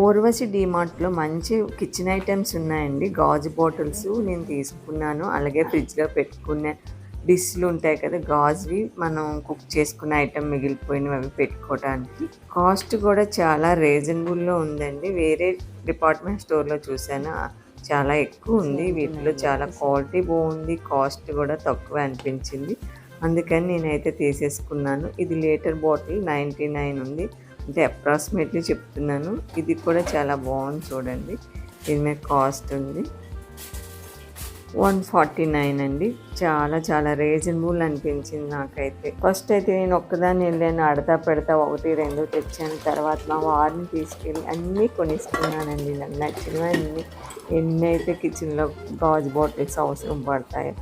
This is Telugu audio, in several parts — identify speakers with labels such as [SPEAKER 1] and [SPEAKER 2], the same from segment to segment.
[SPEAKER 1] ఓర్వశి డిమార్ట్లో మంచి కిచెన్ ఐటమ్స్ ఉన్నాయండి. గాజు బాటిల్స్ నేను తీసుకున్నాను. అలాగే ఫ్రిడ్జ్లో పెట్టుకునే డిష్లు ఉంటాయి కదా గాజువి మనం కుక్ చేసుకున్న ఐటమ్ మిగిలిపోయినవి అవి పెట్టుకోవడానికి. కాస్ట్ కూడా చాలా రీజనబుల్లో ఉందండి. వేరే డిపార్ట్మెంట్ స్టోర్లో చూసాను చాలా ఎక్కువ ఉంది. వీటిలో చాలా క్వాలిటీ బాగుంది కాస్ట్ కూడా తక్కువ అనిపించింది. అందుకని నేనైతే తీసేసుకున్నాను. ఇది లీటర్ బాటిల్ నైంటీ నైన్ ఉంది. అంటే అప్రాక్సిమేట్లీ చెప్తున్నాను. ఇది కూడా చాలా బాగుంది చూడండి. దీని మీద కాస్ట్ ఉంది. వన్ ఫార్టీ నైన్ అండి. చాలా చాలా రీజనబుల్ అనిపించింది నాకైతే. ఫస్ట్ అయితే నేను ఒక్కదాన్ని వెళ్ళాను. అడతా పెడతా ఒకటి రెండు తెచ్చాను. తర్వాత మా వారిని తీసుకెళ్ళి అన్నీ కొనిస్తున్నానండి. నాకు నచ్చినవి అన్నీ ఎన్ని అయితే కిచెన్లో గాజు బాటిల్స్ అవసరం పడతాయో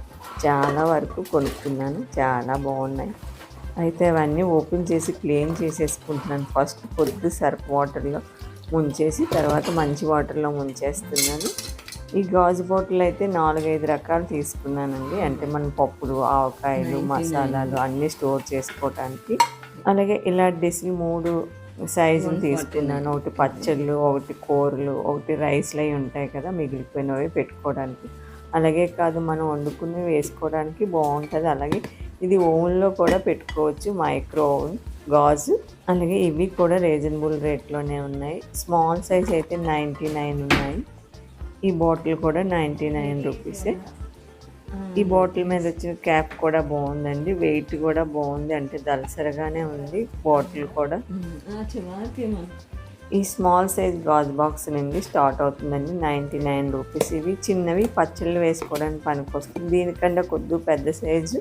[SPEAKER 1] చాలా వరకు కొనుక్కున్నాను. చాలా బాగున్నాయి. అయితే అవన్నీ ఓపెన్ చేసి క్లీన్ చేసేసుకుంటున్నాను. ఫస్ట్ పొద్దు సర్ఫ్ వాటర్లో ముంచేసి తర్వాత మంచి వాటర్లో ముంచేస్తున్నాను. ఈ గాజు బాటిల్ అయితే నాలుగైదు రకాలు తీసుకున్నానండి. అంటే మన పప్పులు ఆవకాయలు మసాలాలు అన్నీ స్టోర్ చేసుకోవటానికి. అలాగే ఇలా డిస్ని మూడు సైజులు తీసుకున్నాను. ఒకటి పచ్చళ్ళు ఒకటి కూరలు ఒకటి రైస్లు అవి ఉంటాయి కదా మిగిలిపోయినవి పెట్టుకోవడానికి. అలాగే కాదు మనం వండుకుని వేసుకోవడానికి బాగుంటుంది. అలాగే ఇది ఓవెన్లో కూడా పెట్టుకోవచ్చు మైక్రో ఓవెన్ గాజు. అలాగే ఇవి కూడా రీజనబుల్ రేట్లోనే ఉన్నాయి. స్మాల్ సైజ్ అయితే నైంటీ నైన్ ఉన్నాయి. ఈ బాటిల్ కూడా నైంటీ నైన్ రూపీసే ఈ బాటిల్ మీద వచ్చిన క్యాప్ కూడా బాగుందండి. వెయిట్ కూడా బాగుంది. అంటే దలసరగానే ఉంది బాటిల్ కూడా. ఈ స్మాల్ సైజ్ గాజు బాక్స్ నుండి స్టార్ట్ అవుతుందండి. నైంటీ నైన్ రూపీస్ ఇవి. చిన్నవి పచ్చళ్ళు వేసుకోవడానికి పనికొస్తుంది. దీనికన్నా కొద్ది పెద్ద సైజు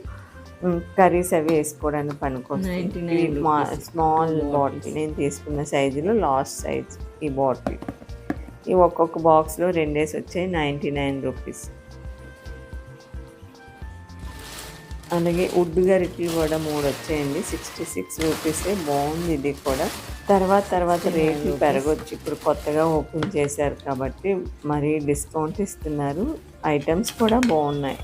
[SPEAKER 1] కర్రీస్ అవి వేసుకోవడానికి పనికొస్తుంది స్మాల్ బాటిల్ నేను తీసుకున్న సైజులో లాస్ట్ సైజ్ ఈ బాటిల్. ఈ ఒక్కొక్క బాక్స్లో రెండేసి వచ్చాయి నైంటీ నైన్ రూపీస్. అలాగే వుడ్ గరిటలు కూడా మూడు వచ్చాయండి సిక్స్టీ సిక్స్ రూపీసే. బాగుంది ఇది కూడా. తర్వాత తర్వాత రేట్లు పెరగొచ్చు. ఇప్పుడు కొత్తగా ఓపెన్ చేశారు కాబట్టి మరి డిస్కౌంట్ ఇస్తున్నారు. ఐటమ్స్ కూడా బాగున్నాయి.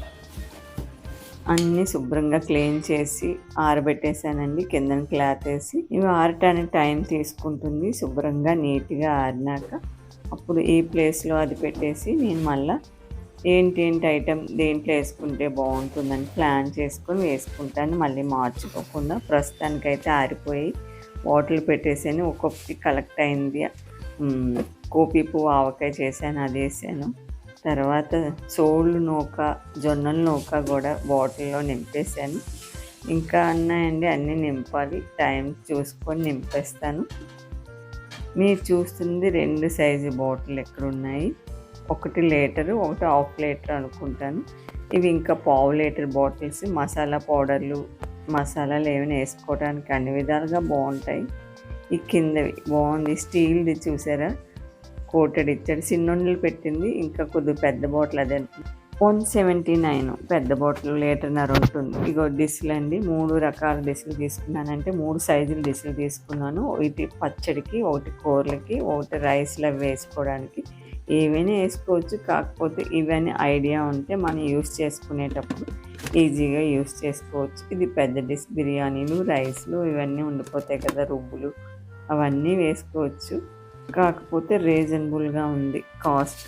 [SPEAKER 1] అన్నీ శుభ్రంగా క్లీన్ చేసి ఆరబెట్టేసానండి. కిందన క్లాత్ వేసి ఇవి ఆరటానికి టైం తీసుకుంటుంది. శుభ్రంగా నీట్గా ఆరినాక అప్పుడు ఈ ప్లేస్లో అది పెట్టేసి నేను మళ్ళీ ఏంటి ఏంటి ఐటెం దేంట్లో వేసుకుంటే బాగుంటుందని ప్లాన్ చేసుకొని వేసుకుంటాను. మళ్ళీ మార్చుకోకుండా ప్రస్తుతానికైతే ఆరిపోయి బాటిల్ పెట్టేసాను. ఒక్కొక్కటి కలెక్ట్ అయింది. కోపి పువ్వు ఆవకాయ చేశాను అది వేసాను. తర్వాత సోళ్ళు నూక జొన్నల నూక కూడా బాటిల్లో నింపేశాను. ఇంకా అన్నాయండి అన్నీ నింపాలి. టైం చూసుకొని నింపేస్తాను. మీరు చూస్తుంది రెండు సైజు బాటిల్ ఎక్కడ ఉన్నాయి ఒకటి లీటరు ఒకటి హాఫ్ లీటర్ అనుకుంటాను. ఇవి ఇంకా పావు లీటర్ బాటిల్స్. మసాలా పౌడర్లు మసాలాలు ఏమైనా వేసుకోవడానికి అన్ని విధాలుగా బాగుంటాయి. ఈ కిందవి బాగుంది. స్టీల్ది చూసారా? కోటెడ్ ఇచ్చాడు. చిన్నొండలు పెట్టింది. ఇంకా కొద్దిగా పెద్ద బాటిల్ అదే వన్ సెవెంటీ నైన్. పెద్ద బాటిల్ లీటర్నర ఉంటుంది. ఇగో డిస్లు అండి. మూడు రకాల డిస్లు తీసుకున్నానంటే మూడు సైజుల డిస్లు తీసుకున్నాను. ఒకటి పచ్చడికి ఒకటి కూరలకి ఒకటి రైస్లో వేసుకోవడానికి. ఏవైనా వేసుకోవచ్చు. కాకపోతే ఇవన్నీ ఐడియా ఉంటే మనం యూస్ చేసుకునేటప్పుడు ఈజీగా యూస్ చేసుకోవచ్చు. ఇది పెద్ద డిష్ బిర్యానీలు రైస్లు ఇవన్నీ ఉండిపోతాయి కదా రుబ్బులు. అవన్నీ వేసుకోవచ్చు. కాకపోతే రీజనబుల్గా ఉంది కాస్ట్.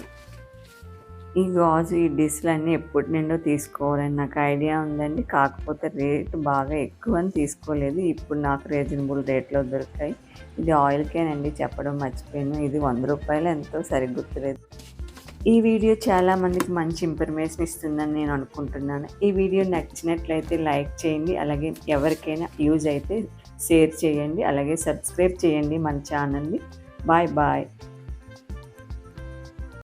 [SPEAKER 1] ఈ గాజు ఈ డిష్లు అన్నీ ఎప్పటి నుండో తీసుకోవాలని నాకు ఐడియా ఉందండి. కాకపోతే రేట్ బాగా ఎక్కువ అని తీసుకోలేదు. ఇప్పుడు నాకు రీజనబుల్ రేట్లో దొరికాయి. ఇది ఆయిల్ క్యాన్ అండి చెప్పడం మర్చిపోయాను. ఇది వంద రూపాయలు ఎంతో సరిగుర్తులేదు ఈ వీడియో చాలా మందికి మంచి ఇన్ఫర్మేషన్ ఇస్తుందని నేను అనుకుంటున్నాను. ఈ వీడియో నచ్చినట్లయితే లైక్ చేయండి. అలాగే ఎవరికైనా యూజ్ అయితే షేర్ చేయండి. అలాగే సబ్స్క్రైబ్ చేయండి మన ఛానల్ని. Bye bye.